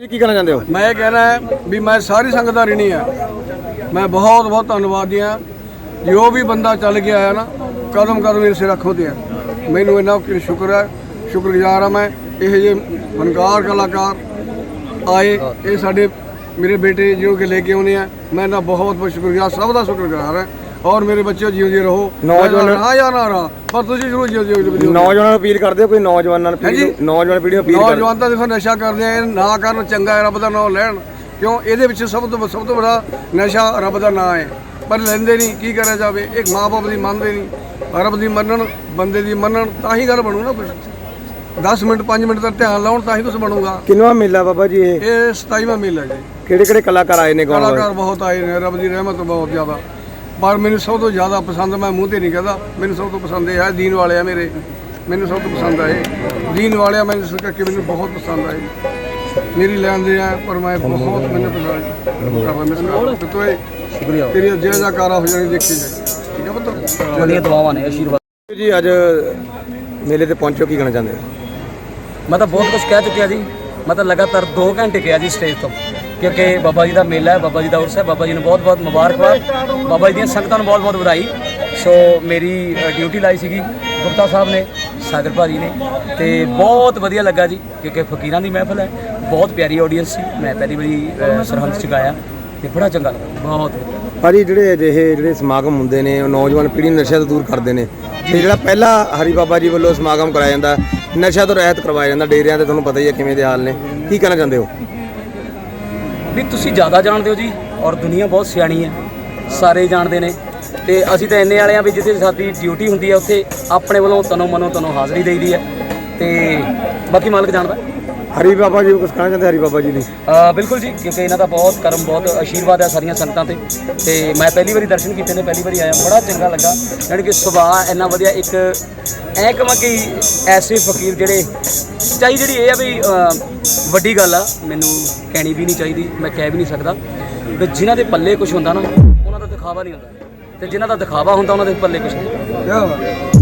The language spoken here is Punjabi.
ਕੀ ਕਹਿਣਾ ਚਾਹੁੰਦੇ ਹੋ? ਮੈਂ ਇਹ ਕਹਿਣਾ ਹੈ ਵੀ ਮੈਂ ਸਾਰੀ ਸੰਗਤ ਦਾ ਰਿਣੀ ਆ ਮੈਂ ਬਹੁਤ ਬਹੁਤ ਧੰਨਵਾਦੀ ਆ ਜੋ ਵੀ ਬੰਦਾ ਚੱਲ ਕੇ ਆਇਆ ਨਾ, ਕਦਮ ਕਦਮ ਇਸ ਸਿਰ ਰੱਖੋ ਤੇ ਆ। ਮੈਨੂੰ ਇੰਨਾ ਕਿ ਸ਼ੁਕਰ ਹੈ, ਸ਼ੁਕਰਗੁਜ਼ਾਰ ਆ ਮੈਂ। ਇਹ ਜੇ ਫਨਕਾਰ ਕਲਾਕਾਰ ਆਏ, ਇਹ ਸਾਡੇ ਮੇਰੇ ਬੇਟੇ ਜੋ ਕਿ ਲੈ ਕੇ ਆਉਣੇ ਆ, ਮੈਂ ਇਹਨਾਂ ਬਹੁਤ ਬਹੁਤ ਸ਼ੁਕਰਗੁਜ਼ਾਰ, ਸਭ ਦਾ ਸ਼ੁਕਰਗੁਜ਼ਾਰ ਹਾਂ। ਔਰ ਮੇਰੇ ਬੱਚੇ ਜਿਉਂ ਜੀ ਰਹੋ। ਨੌਜਵਾਨ- ਹਾਂ ਜਾਂ ਨਾ ਰਹਾ ਪਰ ਤੁਸੀਂ ਜ਼ਰੂਰ ਜਿਉਂ ਜਿਉਂ ਨੌਜਵਾਨਾਂ ਨੂੰ ਅਪੀਲ ਕਰਦੇ ਹੋ ਕੋਈ ਨੌਜਵਾਨਾਂ ਨੂੰ ਪੀੜ੍ਹੀ। ਨੂੰ- ਨੌਜਵਾਨ ਪੀੜ੍ਹੀ ਨੂੰ ਅਪੀਲ ਕਰਦੇ ਨੌਜਵਾਨ ਤਾਂ ਦੇਖੋ ਨਸ਼ਾ ਕਰਦੇ ਆ ਨਾ ਕਰਨ ਚੰਗਾ ਹੈ ਰੱਬ ਦਾ ਨਾਮ ਲੈਣ। ਕਿਉਂ? ਇਹਦੇ ਵਿੱਚ ਸਭ ਤੋਂ ਸਭ ਤੋਂ ਬੜਾ ਨਸ਼ਾ ਰੱਬ ਦਾ ਨਾਮ ਹੈ। ਪਰ ਲੈਂਦੇ ਨਹੀਂ ਕੀ ਕਰਿਆ ਜਾਵੇ? ਇੱਕ ਮਾਪੇ ਦੀ ਮੰਨਦੇ ਨਹੀਂ। ਰੱਬ ਦੀ ਮੰਨਣ ਬੰਦੇ ਦੀ ਮੰਨਣ ਤਾਂ ਹੀ ਗੱਲ ਬਣੂ ਨਾ ਕੁਝ 10 ਮਿੰਟ 5 ਮਿੰਟ ਦਾ ਧਿਆਨ ਲਾਉਣ ਤਾਂ ਹੀ ਕੁਝ ਬਣੂਗਾ। ਕਿੰਨਵਾ ਮੇਲਾ ਬਾਬਾ ਜੀ ਇਹ? ਇਹ 27ਵਾਂ ਮੇਲਾ ਜੀ। ਕਿਹੜੇ ਕਿਹੜੇ ਕਲਾਕਾਰ ਆਏ ਨੇ ਗਾਉਣ ਕਲਾਕਾਰ ਬਹੁਤ ਆਏ ਨੇ ਰੱਬ ਦੀ ਰਹਿਮਤ ਬਹੁਤ ਜ਼ਿਆਦਾ। ਪਰ ਮੈਨੂੰ ਸਭ ਤੋਂ ਜ਼ਿਆਦਾ ਪਸੰਦ ਮੈਂ ਮੂੰਹ ਤੇ ਨਹੀਂ ਕਹਦਾ ਮੈਨੂੰ ਸਭ ਤੋਂ ਪਸੰਦ ਇਹ ਹੈ ਦੀਨ ਵਾਲੇ ਆ ਮੇਰੇ। ਮੈਨੂੰ ਸਭ ਤੋਂ ਪਸੰਦ ਆਏ ਦੀਨ ਵਾਲੇ ਆ ਮੈਨੂੰ ਇਸ ਕਰਕੇ ਮੈਨੂੰ ਬਹੁਤ ਪਸੰਦ ਆਏ ਮੇਰੀ ਲੈਣ ਦੇ ਆ ਪਰ ਮੈਂ ਬਹੁਤ ਮੈਨੂੰ ਪਸੰਦ ਕਰਦਾ ਮੈਂ ਤੇ ਤੋਏ ਸ਼ੁਕਰੀਆ। ਤੇਰੀ ਜਿਹੜਾ ਦਾ ਕਾਰਾ ਹੋ ਜਾਣੀ ਦੇਖੀ ਜਾਏ ਠੀਕ ਹੈ ਪੁੱਤ ਤੁਹਾਡੀਆਂ ਦੁਆਵਾਂ ਨੇ ਆਸ਼ੀਰਵਾਦ। ਜੀ ਅੱਜ ਮੇਲੇ ਤੇ ਪਹੁੰਚੋ ਕੀ ਕਹਿਣਾ ਚਾਹੁੰਦੇ ਮੈਂ ਤਾਂ ਬਹੁਤ ਕੁਝ ਕਹਿ ਚੁੱਕਿਆ ਜੀ। ਮੈਂ ਤਾਂ ਲਗਾਤਾਰ 2 ਘੰਟੇ ਕਿਹਾ ਜੀ ਸਟੇਜ ਤੋਂ। ਕਿਉਂਕਿ ਬਾਬਾ ਜੀ ਦਾ ਮੇਲਾ ਹੈ, ਬਾਬਾ ਜੀ ਦਾ ਉਰਸ ਹੈ। ਬਾਬਾ ਜੀ ਨੂੰ ਬਹੁਤ ਬਹੁਤ ਮੁਬਾਰਕਬਾਦ ਬਾਬਾ ਜੀ ਦੀਆਂ ਸੰਗਤਾਂ ਨੂੰ ਬਹੁਤ ਬਹੁਤ ਵਧਾਈ। ਸੋ ਮੇਰੀ ਡਿਊਟੀ ਲਾਈ ਸੀਗੀ ਗੁਪਤਾ ਸਾਹਿਬ ਨੇ, ਸਾਗਰ ਭਾਜੀ ਨੇ। ਤੇ ਬਹੁਤ ਵਧੀਆ ਲੱਗਾ ਜੀ, ਕਿਉਂਕਿ ਫਕੀਰਾਂ ਦੀ ਮਹਿਫਲ ਹੈ। ਬਹੁਤ ਪਿਆਰੀ ਆਡੀਅנס ਸੀ। ਮੈਂ ਪਹਿਲੀ ਵਾਰੀ ਸਰਹੰਦ ਚ ਗਾਇਆ ਤੇ ਬੜਾ ਚੰਗਾ ਲੱਗਾ। ਬਹੁਤ ਵਧੀਆ। ਭਾਜੀ, ਜਿਹੜੇ ਅਜਿਹੇ, ਜਿਹੜੇ ਸਮਾਗਮ ਹੁੰਦੇ ਨੇ, ਉਹ ਨੌਜਵਾਨ ਪੀੜ੍ਹੀ ਨੂੰ ਨਸ਼ਿਆਂ ਤੋਂ ਦੂਰ ਕਰਦੇ ਨੇ। ਤੇ ਜਿਹੜਾ ਪਹਿਲਾ ਹਰੀ ਬਾਬਾ ਜੀ ਵੱਲੋਂ ਸਮਾਗਮ ਕਰਾਇਆ ਜਾਂਦਾ ਨਸ਼ਾ ਤੋਂ ਰਹਿਤ ਕਰਵਾਇਆ ਜਾਂਦਾ, ਡੇਰਿਆਂ ਤੇ ਤੁਹਾਨੂੰ ਪਤਾ ਹੀ ਹੈ ਕਿਵੇਂ ਦੇ ਹਾਲ ਨੇ। ਕੀ ਕਹਿਣਾ ਚਾਹੁੰਦੇ ਹੋ? ਵੀ ਤੁਸੀਂ ਜ਼ਿਆਦਾ ਜਾਣਦੇ ਹੋ ਜੀ ਔਰ ਦੁਨੀਆ ਬਹੁਤ ਸਿਆਣੀ ਹੈ, ਸਾਰੇ ਜਾਣਦੇ ਨੇ ਤੇ ਅਸੀਂ ਤਾਂ ਇੰਨੇ ਵਾਲੇ ਆ ਵੀ ਜਿੱਥੇ ਸਾਡੀ ਡਿਊਟੀ ਹੁੰਦੀ ਹੈ, ਉੱਥੇ ਆਪਣੇ ਵੱਲੋਂ ਤਨੋ ਮਨੋ ਤਨੋ ਹਾਜ਼ਰੀ ਦੇਈਦੀ ਹੈ ਤੇ ਬਾਕੀ ਮਾਲਕ ਜਾਣਦਾ। ਹਰੀ ਬਾਬਾ ਜੀ ਕੁਝ ਕਹਿਣਾ ਚਾਹੁੰਦੇ ਹਰੀ ਬਾਬਾ ਜੀ ਲਈ ਅ, ਬਿਲਕੁਲ ਜੀ ਕਿਉਂਕਿ ਇਹਨਾਂ ਦਾ ਬਹੁਤ ਕਰਮ ਬਹੁਤ ਆਸ਼ੀਰਵਾਦ ਹੈ ਸਾਰੀਆਂ ਸੰਗਤਾਂ ਤੇ। ਤੇ ਮੈਂ ਪਹਿਲੀ ਵਾਰੀ ਦਰਸ਼ਨ ਕੀਤੇ ਨੇ ਪਹਿਲੀ ਵਾਰੀ ਆਇਆ ਬੜਾ ਚੰਗਾ ਲੱਗਾ। ਯਾਨੀ ਕਿ ਸੁਭਾਅ ਇੰਨਾ ਵਧੀਆ ਇੱਕ ਐ ਕਹਾਂ ਕਿ ਐਸੇ ਫਕੀਰ ਜਿਹੜੇ ਚਾਹੀ ਜਿਹੜੀ ਇਹ ਆ ਵੀ ਅ, ਵੱਡੀ ਗੱਲ ਆ ਮੈਨੂੰ ਕਹਿਣੀ ਵੀ ਨਹੀਂ ਚਾਹੀਦੀ ਮੈਂ ਕਹਿ ਵੀ ਨਹੀਂ ਸਕਦਾ। ਵੀ ਜਿਨ੍ਹਾਂ ਦੇ ਪੱਲੇ ਕੁਝ ਹੁੰਦਾ ਨਾ ਉਹਨਾਂ ਦਾ ਦਿਖਾਵਾ ਨਹੀਂ ਹੁੰਦਾ। ਤੇ ਜਿਨ੍ਹਾਂ ਦਾ ਦਿਖਾਵਾ ਹੁੰਦਾ ਉਹਨਾਂ ਦੇ ਪੱਲੇ ਕੁਝ ਨਹੀਂ ਕਿਆ ਬਾਤ